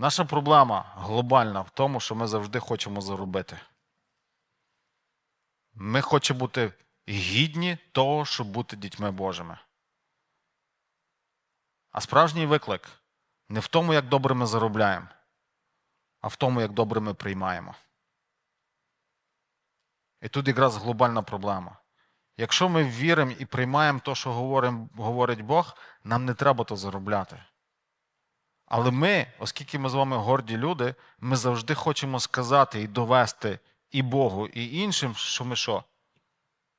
Наша проблема глобальна в тому, що ми завжди хочемо заробити. Ми хочемо бути гідні того, щоб бути дітьми Божими. А справжній виклик не в тому, як добре ми заробляємо, а в тому, як добре ми приймаємо. І тут якраз глобальна проблема. Якщо ми віримо і приймаємо те, що говорить Бог, нам не треба то заробляти. Але ми, оскільки ми з вами горді люди, ми завжди хочемо сказати і довести і Богу, і іншим, що ми що?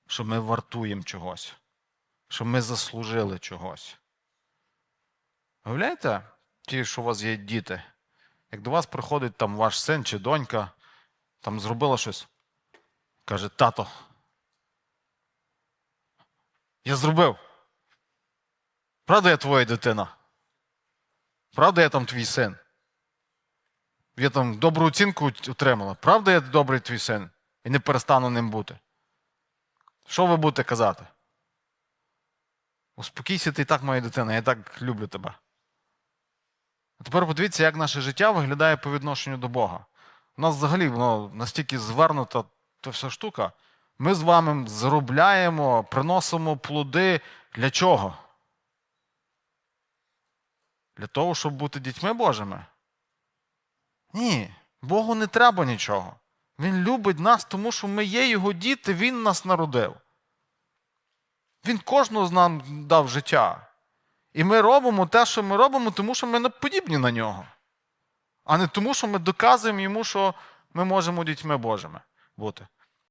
Що ми вартуємо чогось, що ми заслужили чогось. Уявляєте, ті, що у вас є діти, як до вас приходить там ваш син чи донька, там зробила щось, каже, тато. Я зробив. Правда, я твоя дитина? Правда, я там твій син? Я там добру оцінку отримала. Правда, я добрий твій син? І не перестану ним бути. Що ви будете казати? Успокійся, ти і так моя дитина, я так люблю тебе. А тепер подивіться, як наше життя виглядає по відношенню до Бога. У нас взагалі воно настільки звернута та вся штука. Ми з вами заробляємо, приносимо плоди для чого? Для того, щоб бути дітьми Божими? Ні, Богу не треба нічого. Він любить нас, тому що ми є Його діти, Він нас народив. Він кожного з нам дав життя. І ми робимо те, що ми робимо, тому що ми подібні на нього. А не тому, що ми доказуємо йому, що ми можемо дітьми Божими бути.